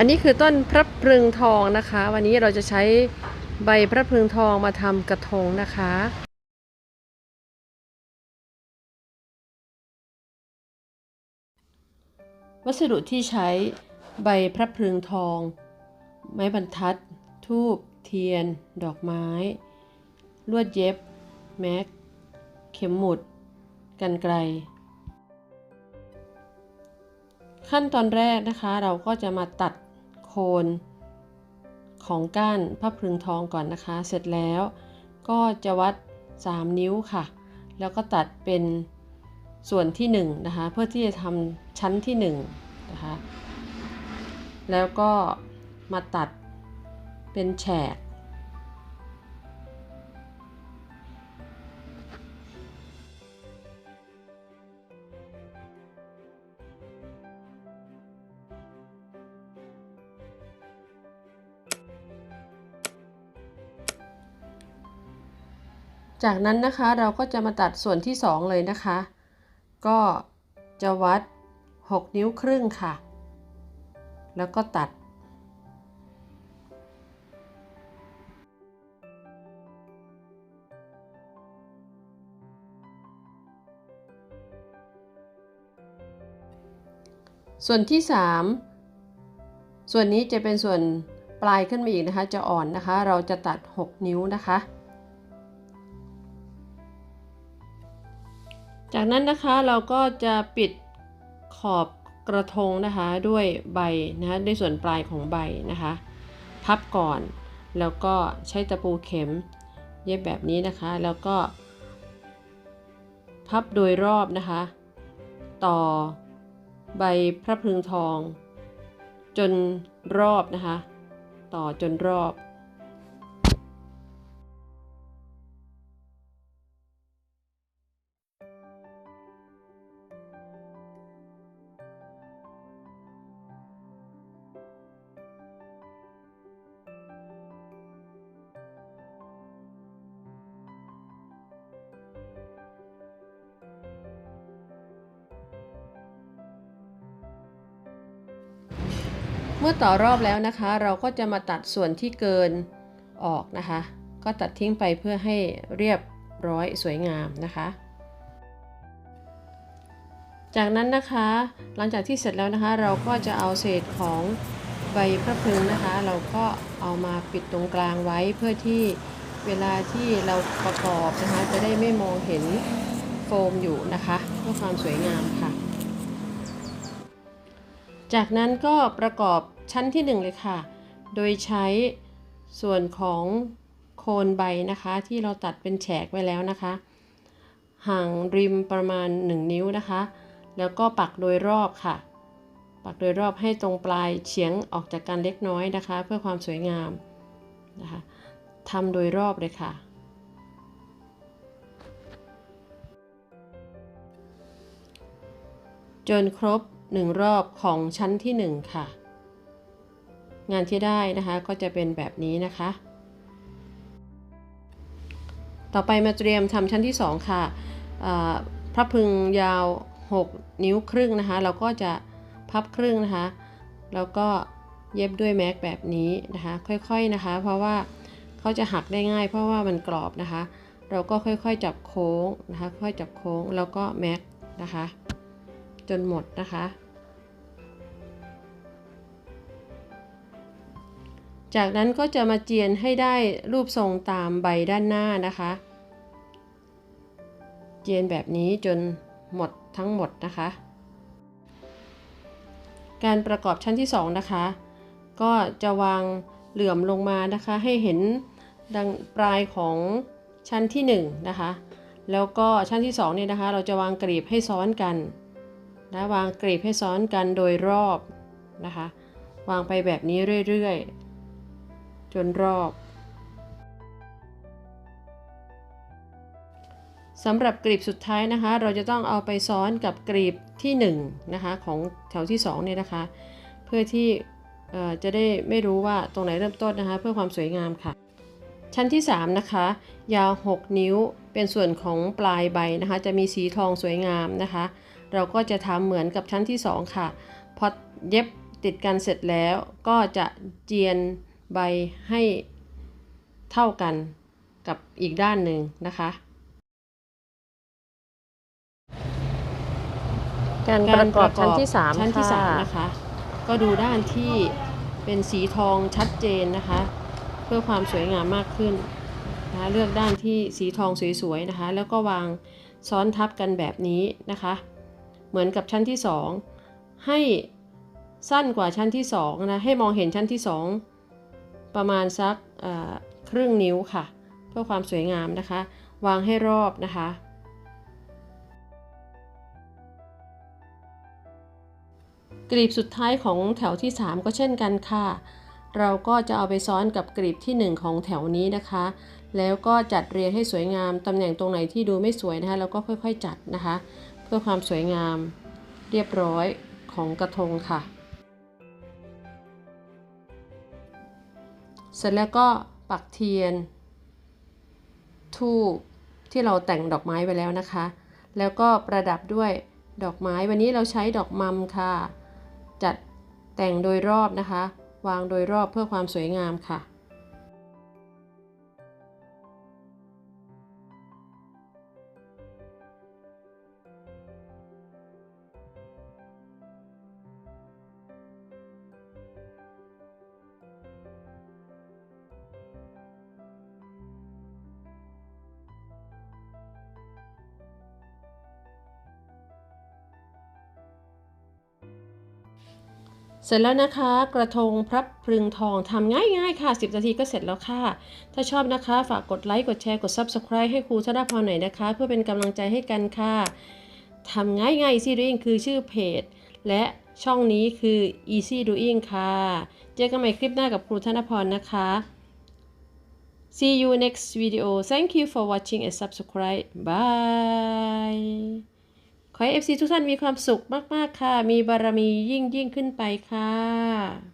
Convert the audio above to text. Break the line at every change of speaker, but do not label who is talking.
อันนี้คือต้นพระพรึงทองนะคะ วันนี้เราจะใช้ใบพระพรึงทองมาทำกระทงนะคะวัสดุที่ใช้ใบพระพรึงทอง ไม้บรรทัด ทูบเทียน ดอกไม้ ลวดเย็บ แม็ก เข็มหมุด กันไกล ขั้นตอนแรกนะคะเราก็จะมาตัด คนของก้านผ้าพรึงทองก่อนนะคะ เสร็จแล้วก็จะวัด 3 นิ้วค่ะ แล้วก็ตัดเป็นส่วนที่1นะคะ เพื่อที่จะทำชั้นที่1นะคะ แล้วก็มาตัดเป็นแฉก จากนั้นนะคะเราก็จะมาตัดส่วนที่ 2 เลยนะคะ ก็จะวัด 6 นิ้วครึ่งค่ะ แล้วก็ตัด ส่วนที่ 3 ส่วนนี้จะเป็นส่วนปลายขึ้นมาอีกนะคะ จะอ่อนนะคะ เราจะตัด 6 นิ้วนะคะ จากนั้นนะคะเราก็จะปิดขอบกระทงนะคะด้วยใบนะคะด้วยส่วนปลายของใบนะคะ พับก่อนแล้วก็ใช้ตะปูเข็มเย็บแบบนี้นะคะ แล้วก็ พับโดยรอบนะคะ ต่อใบพระพรึงทอง จนรอบนะคะ ต่อจนรอบ เมื่อต่อรอบแล้วนะคะ เราก็จะมาตัดส่วนที่เกินออกนะคะ ก็ตัดทิ้งไปเพื่อให้เรียบร้อยสวยงามนะคะ จากนั้นนะคะหลังจากที่เสร็จแล้วนะคะ เราก็จะเอาเศษของใบพระพรึงนะคะ เราก็เอามาปิดตรงกลางไว้เพื่อที่เวลาที่เราประกอบนะคะ จะได้ไม่มองเห็นโฟมอยู่นะคะ เพื่อความสวยงามค่ะ จากนั้นก็ประกอบชั้นที่ 1 เลยค่ะ โดยใช้ส่วนของโคนใบนะคะ ที่เราตัดเป็นแฉกไว้แล้วนะคะ ห่างริมประมาณ 1 นิ้วนะคะ แล้วก็ปักโดยรอบค่ะ ปักโดยรอบให้ตรงปลายเฉียงออกจากกันเล็กน้อยนะคะ เพื่อความสวยงามนะคะทำโดยรอบเลยค่ะจนครบ 1รอบของชั้นที่1ค่ะ งานที่ได้นะคะก็จะเป็นแบบนี้นะคะ ต่อไปมาเตรียมทำชั้นที่2ค่ะอ่าพระพึงยาว 6 นิ้วครึ่งนะคะ เราก็จะพับครึ่งนะคะ แล้วก็เย็บด้วยแม็กแบบนี้นะคะ ค่อยๆนะคะ เพราะว่าเขาจะหักได้ง่าย เพราะว่ามันกรอบนะคะ เราก็ค่อยๆจับโค้งนะคะ ค่อยจับโค้งแล้วก็แม็กนะคะ จนหมดนะคะ จากนั้นก็จะมาเจียนให้ได้รูปทรงตามใบด้านหน้านะคะ เจียนแบบนี้จนหมดทั้งหมดนะคะ การประกอบชั้นที่ 2 นะคะ ก็จะวางเหลื่อมลงมานะคะให้เห็นดังปลายของชั้นที่ 1 นะคะ แล้วก็ชั้นที่2เนี่ยนะคะ เราจะวางกรีบให้ซ้อนกัน นะวางกรีบให้ซ้อนกันโดยรอบนะคะ วางไปแบบนี้เรื่อยๆ จนรอบสำหรับกรีบสุดท้ายนะคะ เราจะต้องเอาไปซ้อนกับกรีบที่1นะคะของแถวที่2เนี่ยนะคะ เพื่อที่จะได้ไม่รู้ว่าตรงไหนเริ่มต้นนะคะ เพื่อความสวยงามค่ะ ชั้นที่3นะคะ ยาว 6 นิ้วเป็นส่วนของปลายใบนะคะ จะมีสีทองสวยงามนะคะ เราก็จะทำเหมือนกับชั้นที่ 2 ค่ะ พอเย็บติดกันเสร็จแล้วก็จะเจียนใบให้เท่ากันกับอีกด้านหนึ่งนะคะ
การประกอบชั้นที่สาม
ชั้นที่
ค่ะ
สามนะคะ ก็ดูด้านที่เป็นสีทองชัดเจนนะคะ เพื่อความสวยงามมากขึ้นนะคะเลือกด้านที่สีทองสวยๆนะคะ แล้วก็วางซ้อนทับกันแบบนี้นะคะ เหมือนกับชั้นที่สองให้สั้นกว่าชั้นที่สองนะให้มองเห็นชั้นที่สองประมาณสักครึ่งนิ้วค่ะ เพื่อความสวยงามนะคะ วางให้รอบนะคะ กลีบสุดท้ายของแถวที่ 3 ก็เช่นกันค่ะ เราก็จะเอาไปซ้อนกับกลีบที่ 1 ของแถวนี้นะคะ แล้วก็จัดเรียงให้สวยงามตำแหน่งตรงไหนที่ดูไม่สวยนะคะเราก็ค่อยๆ จัดนะคะ เพื่อความสวยงาม เรียบร้อยของกระทงค่ะ เสร็จแล้วก็ปักเทียน ทูบที่เราแต่งดอกไม้ไว้แล้วนะคะ แล้วก็ประดับด้วยดอกไม้ วันนี้เราใช้ดอกมัมค่ะ จัดแต่งโดยรอบนะคะ วางโดยรอบเพื่อความสวยงามค่ะ เสร็จแล้วนะคะ กระทงพระพรึงทองทำง่ายๆค่ะ 10 นาทีก็เสร็จแล้วค่ะ ถ้าชอบนะคะ ฝากกดไลค์ กดแชร์ กด Subscribe ให้ครูธนพรหน่อยนะคะ เพื่อเป็นกำลังใจให้กันค่ะทำง่ายๆ Easy Doing คือชื่อเพจ และช่องนี้คือ Easy Doing ค่ะ เจอกันใหม่คลิปหน้ากับครูธนพรนะคะ See you next video Thank you for watching and subscribe Bye ขอให้ FC ทุกท่านมีความสุขมาก ๆ ค่ะ มีบารมียิ่งยิ่งขึ้นไปค่ะ